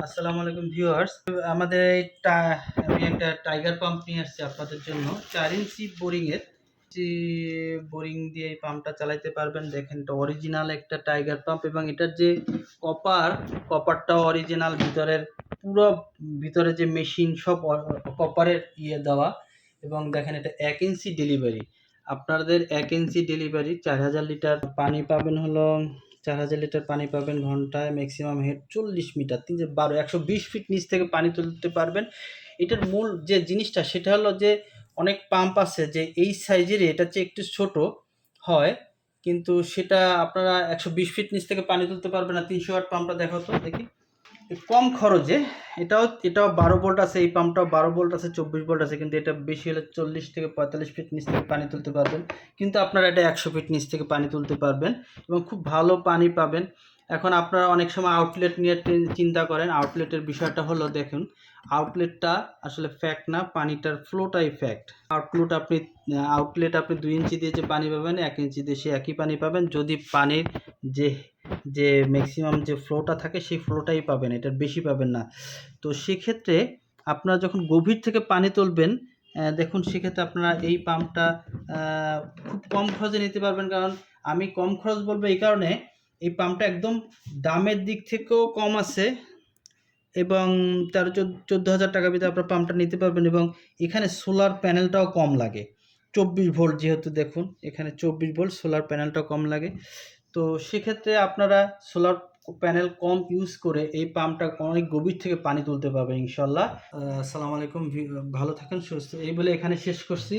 আসসালামু আলাইকুম ভিউয়ার্স। আমাদের এই আমি একটা টাইগার পাম্প নিয়ে আসছি আপনাদের জন্য। চার ইঞ্চি বোরিংয়ের বোরিং দিয়ে এই পাম্পটা চালাইতে পারবেন। দেখেন এটা অরিজিনাল একটা টাইগার পাম্প এবং এটার যে কপার, কপারটাও অরিজিনাল ভিতরের পুরো, ভিতরে যে মেশিন সব কপারের ইয়ে দেওয়া এবং দেখেন এটা এক ইঞ্চি ডেলিভারি আপনাদের এক ইঞ্চি ডেলিভারি চার হাজার লিটার পানি পাবেন হলো চার হাজার লিটার পানি পাবেন ঘন্টায় ম্যাক্সিমাম হেড চল্লিশ মিটার, তিন বারো, একশো বিশ ফিট নিচ থেকে পানি তুলতে পারবেন। এটার মূল যে জিনিসটা, সেটা হলো যে অনেক পাম্প আছে যে এই সাইজের এটা চেয়ে একটু ছোট হয়, কিন্তু সেটা আপনারা একশো বিশ ফিট নিচ থেকে পানি তুলতে পারবেন না। তিনশো ওয়াট পাম্পটা দেখো তো, দেখি। কম খরচে, এটাও এটাও বারো ভোল্ট আছে, এই পাম্পটাও বারো ভোল্ট আছে, চব্বিশ ভোল্ট আছে, কিন্তু এটা বেশি হলে চল্লিশ থেকে পঁয়তাল্লিশ ফিট নিচ থেকে পানি তুলতে পারবেন। কিন্তু আপনারা এটা একশো ফিট নিচ থেকে পানি তুলতে পারবেন এবং খুব ভালো পানি পাবেন। এখন আপনারা অনেক সময় আউটলেট নিয়ে চিন্তা করেন। আউটলেটের বিষয়টা হলো, দেখুন আউটলেটটা আসলে ফ্যাক্ট না, পানিটার ফ্লোটাই ফ্যাক্ট আউটলেট আপনি আউটলেট আপনি দুই ইঞ্চি দিয়ে যে পানি পাবেন, এক ইঞ্চি দিয়ে সে একই পানি পাবেন। যদি পানির যে যে ম্যাক্সিমাম যে ফ্লোটা থাকে সেই ফ্লোটাই পাবেন, এটার বেশি পাবেন না। তো সেক্ষেত্রে আপনারা যখন গভীর থেকে পানি তুলবেন দেখুন সেক্ষেত্রে আপনারা এই পাম্পটা খুব কম খরচে নিতে পারবেন। কারণ আমি কম খরচ বলব এই কারণে, এই পাম্পটা একদম দামের দিক থেকেও কম আছে এবং তেরো চোদ্দ হাজার টাকার ভিতরে আপনার পাম্পটা নিতে পারবেন এবং এখানে সোলার প্যানেলটাও কম লাগে। চব্বিশ ভোল্ট যেহেতু দেখুন, এখানে চব্বিশ ভোল্ট সোলার প্যানেলটাও কম লাগে। তো সেক্ষেত্রে আপনারা সোলার প্যানেল কম ইউজ করে এই পাম্পটা অনেক গভীর থেকে পানি তুলতে পারবেন ইনশাল্লাহ আসসালামু আলাইকুম ভালো থাকেন, সুস্থ এই বলে এখানে শেষ করছি।